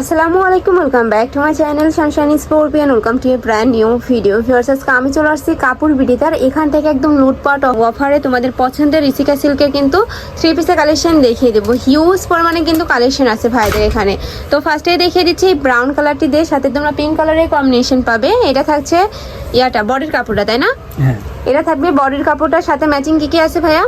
আসসালামু আলাইকুম welcome back to my channel sunshine scorpion welcome to a brand new video viewers আজকে আমি চলে আসছি কাপড় বিডিতার। এখান থেকে একদম লুটপাট অফারে তোমাদের পছন্দের ঋষিকা সিল্কের কিন্তু থ্রি পিসের কালেকশন দেখিয়ে দেবো। হিউজ পরিমাণে কিন্তু কালেকশন আছে ভাইদের এখানে। তো ফার্স্টে দেখিয়ে দিচ্ছি এই ব্রাউন কালারটি দিয়ে সাথে তোমরা পিঙ্ক কালারের কম্বিনেশন পাবে। এটা থাকছে ইয়াটা বডির কাপড়টা তাই না? হ্যাঁ। এটা থাকবে বডির কাপড়টার সাথে ম্যাচিং কি কি আছে ভাইয়া?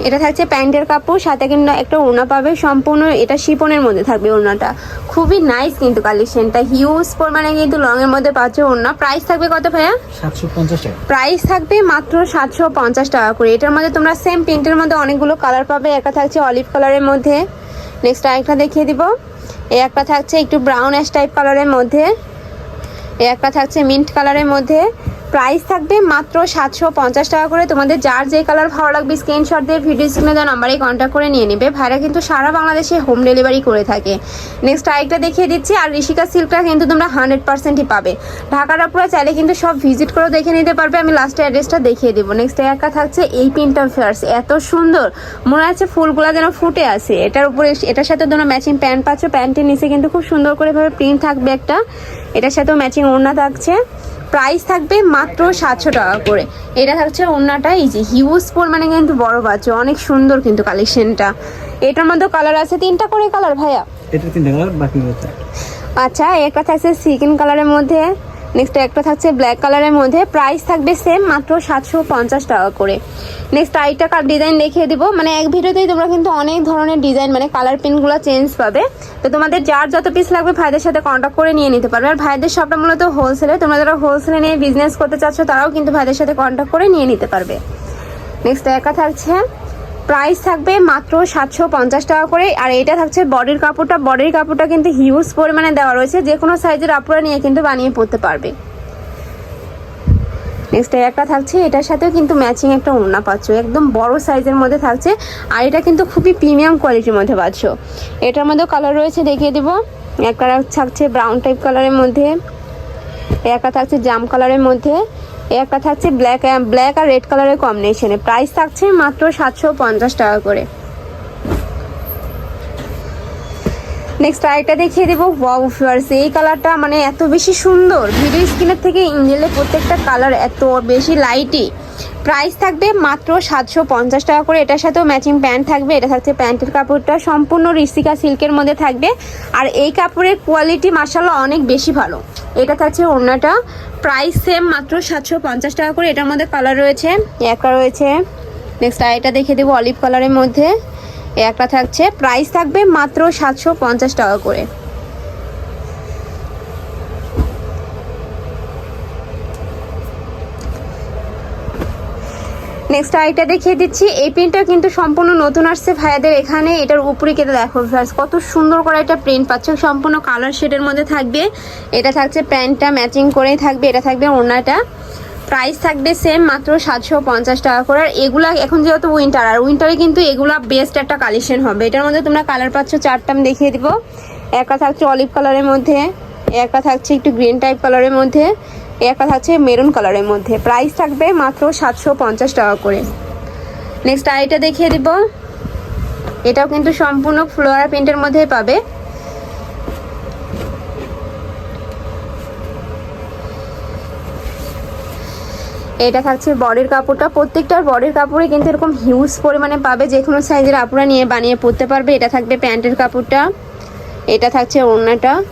এটা থাকছে প্যান্টের কাপড় সাথে কিন্তু একটা ওড়না পাবে। সম্পূর্ণ এটা শিপনের মধ্যে থাকবে ওড়নাটা। খুবই নাইস কিন্তু কালেকশনটা হিউজ পরিমাণে কিন্তু লং এর মধ্যে পাচ্ছে ওড়না। প্রাইস থাকবে কত ভাইয়া? প্রাইস থাকবে মাত্র সাতশো পঞ্চাশ টাকা করে। এটার মধ্যে তোমরা সেম প্রিন্টের মধ্যে অনেকগুলো কালার পাবে। একটা থাকছে অলিভ কালারের মধ্যে। নেক্সট আরেকটা দেখিয়ে দিব। এই একটা থাকছে একটু ব্রাউন অ্যাশ টাইপ কালারের মধ্যে। এই একটা থাকছে মিন্ট কালারের মধ্যে। প্রাইস থাকবে মাত্র সাতশো পঞ্চাশ টাকা করে। তোমাদের যার যে কালার ভালো লাগবে স্ক্রিনশট দিয়ে ভিডিও স্ক্রিনে দেওয়া নাম্বারে কন্ট্যাক্ট করে নিয়ে নেবে। ভাইরা কিন্তু সারা বাংলাদেশে হোম ডেলিভারি করে থাকে। নেক্সট আরেকটা দেখিয়ে দিচ্ছি, আর ঋষিকা সিল্কটা কিন্তু তোমরা হান্ড্রেড পার্সেন্টই পাবে। ঢাকার আপুরা চাইলে কিন্তু সব ভিজিট করে দেখে নিতে পারবে। আমি লাস্টে অ্যাড্রেসটা দেখিয়ে দেবো। নেক্সট একটা থাকছে এই পিনটা ফেয়ার্স এত সুন্দর। মনে হচ্ছে ফুলগুলো যেন ফুটে আছে। এটার উপরে এটার সাথে তোমরা ম্যাচিং প্যান্ট পাচ্ছ। প্যান্টের নিচে কিন্তু খুব সুন্দর করে ভাবে প্রিন্ট থাকবে একটা। এটার সাথেও ম্যাচিং ওড়না থাকছে। প্রাইস থাকবে মাত্র সাতশো টাকা করে। এটা থাকছে ওনাটা এই যে হিউজ মানে কিন্তু বড় বাচ্চা অনেক সুন্দর কিন্তু কালেকশনটা এটার মধ্যে কালার আছে তিনটা করে কালার ভাইয়া? এটা তিনটা কালার বাকি আচ্ছা একটা থাকছে সিকিন কালারের মধ্যে। নেক্সট একটা থাকছে ব্ল্যাক কালারের মধ্যে। প্রাইস থাকবে সেম মাত্র সাতশো পঞ্চাশ টাকা করে। নেক্সট আরেকটা কার ডিজাইন দেখিয়ে দিব। মানে এক ভিডিওতেই তোমরা কিন্তু অনেক ধরনের ডিজাইন মানে কালার পিনগুলো চেঞ্জ পাবে। তো তোমাদের যার যত পিস লাগবে ভাইদের সাথে কন্ট্যাক্ট করে নিয়ে নিতে পারবে। আর ভাইদের সবটা মূলত হোলসেলে তোমরা যারা হোলসেলে নিয়ে বিজনেস করতে চাচ্ছ, তারাও কিন্তু ভাইদের সাথে কন্ট্যাক্ট করে নিয়ে নিতে পারবে। নেক্সট একা থাকছে প্রাইস থাকবে মাত্র সাতশো পঞ্চাশ টাকা করে। আর এটা থাকছে বডির কাপড়টা। বডির কাপড়টা কিন্তু হিউজ পরিমাণে দেওয়া রয়েছে। যে কোনো সাইজের আপুরা নিয়ে কিন্তু বানিয়ে পড়তে পারবে। নেক্সট একটা থাকছে। এটার সাথেও কিন্তু ম্যাচিং একটা ওড়না পাচ্ছ। একদম বড় সাইজের মধ্যে থাকছে। আর এটা কিন্তু খুবই প্রিমিয়াম কোয়ালিটির মধ্যে পাচ্ছ। এটার মধ্যেও কালার রয়েছে, দেখিয়ে দিব। একটা থাকছে ব্রাউন টাইপ কালারের মধ্যে। একটা থাকছে জাম কালারের মধ্যে। একটা থাকছে ব্ল্যাক ব্ল্যাক আর রেড কালারের কম্বিনেশনে প্রাইস থাকছে মাত্র সাতশো পঞ্চাশ টাকা করে। নেক্সট আরেকটা দেখিয়ে দেবো। ওয়াও ফিওয়ার্স এই কালারটা মানে এত বেশি সুন্দর। ভিডিও স্ক্রিনের থেকে ইঞ্জেলের প্রত্যেকটা কালার এত বেশি লাইটই প্রাইস থাকবে মাত্র সাতশো পঞ্চাশ টাকা করে। এটার সাথেও ম্যাচিং প্যান্ট থাকবে। এটা থাকছে প্যান্টের কাপড়টা। সম্পূর্ণ রিসিকা সিল্কের মধ্যে থাকবে। আর এই কাপড়ের কোয়ালিটি মাসাল্লাহ অনেক বেশি ভালো। এটা থাকছে ওড়নাটা। প্রাইস সেম মাত্র সাতশো পঞ্চাশ টাকা করে। এটার মধ্যে কালার রয়েছে। একটা রয়েছে। নেক্সট আরেকটা দেখে দেবো অলিভ কালারের মধ্যে। একটা থাকছে। প্রাইস থাকবে মাত্র সাতশো পঞ্চাশ টাকা করে। নেক্সট আইটা দেখিয়ে দিচ্ছি। এই প্রিন্টটা কিন্তু সম্পূর্ণ নতুন আসছে ভাইয়াদের এখানে। এটার উপরে কেটে দেখো ফ্রাস কত সুন্দর করে একটা প্রিন্ট পাচ্ছ। সম্পূর্ণ কালার শেডের মধ্যে থাকবে। এটা থাকছে প্যান্টটা ম্যাচিং করেই থাকবে। এটা থাকবে ওড়নাটা। প্রাইস থাকবে সেম মাত্র সাতশো পঞ্চাশ টাকা করে। আর এগুলা এখন যেহেতু উইন্টার আর উইন্টারে কিন্তু এগুলা বেস্ট একটা কালেকশন হবে। এটার মধ্যে তোমরা কালার পাচ্ছ চারটা, আমি দেখিয়ে দিব। একটা থাকছে অলিভ কালারের মধ্যে। একটা থাকছে একটু গ্রিন টাইপ কালারের মধ্যে। একটা থাকছে মেরুন কালারের মধ্যে। প্রাইস থাকবে মাত্র সাতশো পঞ্চাশ টাকা করে। নেক্সট আইটা দেখিয়ে দিব। এটাও কিন্তু সম্পূর্ণ ফ্লোরা প্রিন্টের মধ্যেই পাবে। এটা থাকছে বডির কাপড়টা। প্রত্যেকটার বডির কাপড়ে কিন্তু এরকম হিউজ পরিমাণে পাবে। যে কোনো সাইজের আপুরা নিয়ে বানিয়ে পরতে পারবে। এটা থাকবে প্যান্টের কাপড়টা। এটা থাকছে ওড়নাটা।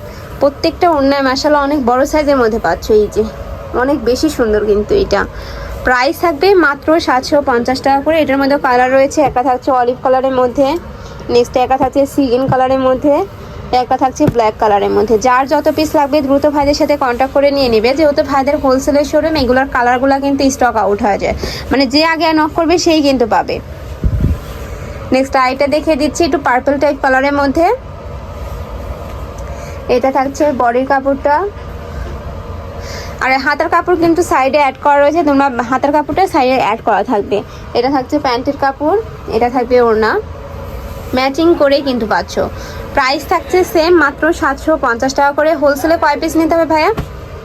প্রত্যেকটা ওড়নায় মাসালা অনেক বড় সাইজের মধ্যে পাচ্ছ, এই যে। অনেক বেশি সুন্দর কিন্তু এটা। প্রাইস থাকবে মাত্র সাতশো পঞ্চাশ টাকা করে। এটার মধ্যে কালার রয়েছে একা থাকছে অলিভ কালারের মধ্যে নেক্সট একা থাকছে সিগিন কালারের মধ্যে একা থাকছে ব্ল্যাক কালারের মধ্যে। যার যত পিস লাগবে, দ্রুত ভাইদের সাথে কন্ট্যাক্ট করে নিয়ে নেবে। যেহেতু ভাইদের হোলসেলের শোরুম এগুলোর কালারগুলো কিন্তু স্টক আউট হয়ে যায়। মানে যে আগে নক করবে, সেই কিন্তু পাবে। নেক্সট আইটা দেখিয়ে দিচ্ছি, একটু পার্পল টাইপ কালারের মধ্যে। এটা থাকছে বডির কাপড়টা। আর হাতের কাপড় কিন্তু সাইডে অ্যাড করা রয়েছে তোমরা হাতের কাপড়টা সাইডে অ্যাড করা থাকবে। এটা থাকছে প্যান্টের কাপড় এটা থাকবে ওড়না। ম্যাচিং করেই কিন্তু পাচ্ছ। প্রাইস থাকছে সেম মাত্র সাতশো পঞ্চাশ টাকা করে। হোলসেলে কয় পিস নিতে হবে ভাইয়া?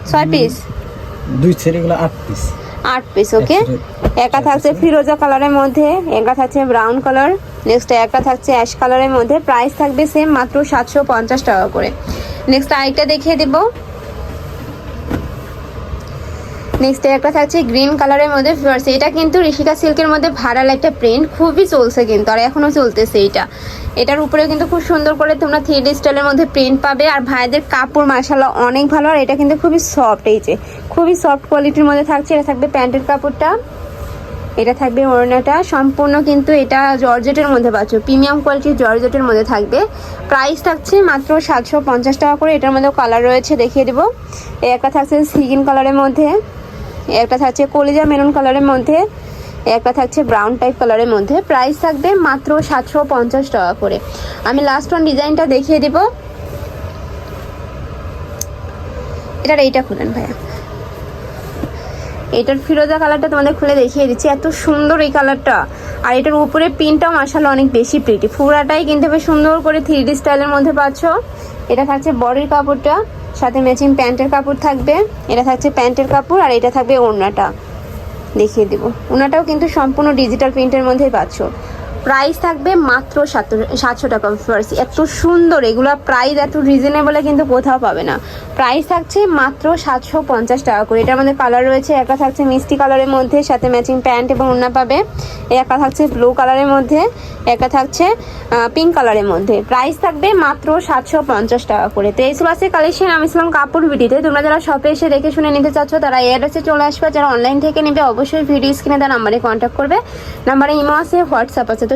ছয় পিস দুই ছেলেগুলো আট পিস আট পিস ওকে একা থাকছে ফিরোজা কালারের মধ্যে একা থাকছে ব্রাউন কালার নেক্সট একটা থাকছে অ্যাশ কালারের মধ্যে। প্রাইস থাকবে সেম মাত্র সাতশো পঞ্চাশ টাকা করে। নেক্সট আরেকটা দেখিয়ে দেবো। নেক্সট একটা থাকছে গ্রিন কালারের মধ্যে এটা কিন্তু ঋষিকা সিল্কের মধ্যে ভাড়াল একটা প্রিন্ট খুবই চলছে কিন্তু, আর এখনও চলতেছে এইটা এটার উপরে কিন্তু খুব সুন্দর করে তোমরা থ্রি ডি স্টাইলের মধ্যে প্রিন্ট পাবে, আর ভাইদের কাপড় মার্শাল্লাহ অনেক ভালো, আর এটা কিন্তু খুবই সফট এই যে। খুবই সফট কোয়ালিটির মধ্যে থাকছে, এটা থাকবে প্যান্টের কাপড়টা। এটা থাকবে ওড়নাটা। সম্পূর্ণ কিন্তু এটা জর্জেটের মধ্যে পাচ্ছ। প্রিমিয়াম কোয়ালিটির জর্জেটের মধ্যে থাকবে। প্রাইস থাকছে মাত্র সাতশো পঞ্চাশ টাকা করে। এটার মধ্যে কালার রয়েছে, দেখিয়ে দেবো। একটা থাকছে সিগিন কালারের মধ্যে। একটা থাকছে কলিজা মেরুন কালারের মধ্যে। একটা থাকছে ব্রাউন টাইপ কালারের মধ্যে। প্রাইস থাকবে মাত্র সাতশো পঞ্চাশ টাকা করে। আমি লাস্ট ওয়ান ডিজাইনটা দেখিয়ে দেবো। এটার এইটা খুলেন ভাইয়া। এটার ফিরোজা কালারটা তোমাদের খুলে দেখিয়ে দিচ্ছি। এত সুন্দর এই কালারটা। আর এটার উপরে পিনটাও মাসাল অনেক বেশি প্রিটি পুরাটাই কিন্তু বেশ সুন্দর করে থ্রি ডি স্টাইলের মধ্যে পাচ্ছ। এটা থাকছে বডির কাপড়টা, সাথে ম্যাচিং প্যান্টের কাপড় থাকবে। এটা থাকছে প্যান্টের কাপড় আর এটা থাকবে ওড়নাটা। দেখিয়ে দেবো। ওনাটাও কিন্তু সম্পূর্ণ ডিজিটাল প্রিন্টের মধ্যেই পাচ্ছ। প্রাইস থাকবে মাত্র সাতশো টাকা ফার্সি এত সুন্দর, এগুলো প্রাইস এত রিজনেবলে কিন্তু কোথাও পাবে না। প্রাইস থাকছে মাত্র সাতশো পঞ্চাশ টাকা করে। এটার মধ্যে কালার রয়েছে একটা থাকছে মিষ্টি কালারের মধ্যে, সাথে ম্যাচিং প্যান্ট এবং ওড়না পাবে। একটা থাকছে ব্লু কালারের মধ্যে একটা থাকছে পিঙ্ক কালারের মধ্যে। প্রাইস থাকবে মাত্র সাতশো পঞ্চাশ টাকা করে। তো এই সব আছে কালেকশন আমি ইসলাম কাপড় ভিডিওতে। তোমরা যারা শপে এসে দেখে শুনে নিতে চাচ্ছ, তারা এই অ্যাড্রেসে চলে আসবে। যারা অনলাইন থেকে নেবে, অবশ্যই ভিডিও স্ক্রিনে তার নাম্বারে কন্ট্যাক্ট করবে। নাম্বারে ইমো আছে হোয়াটসঅ্যাপ আছে। তো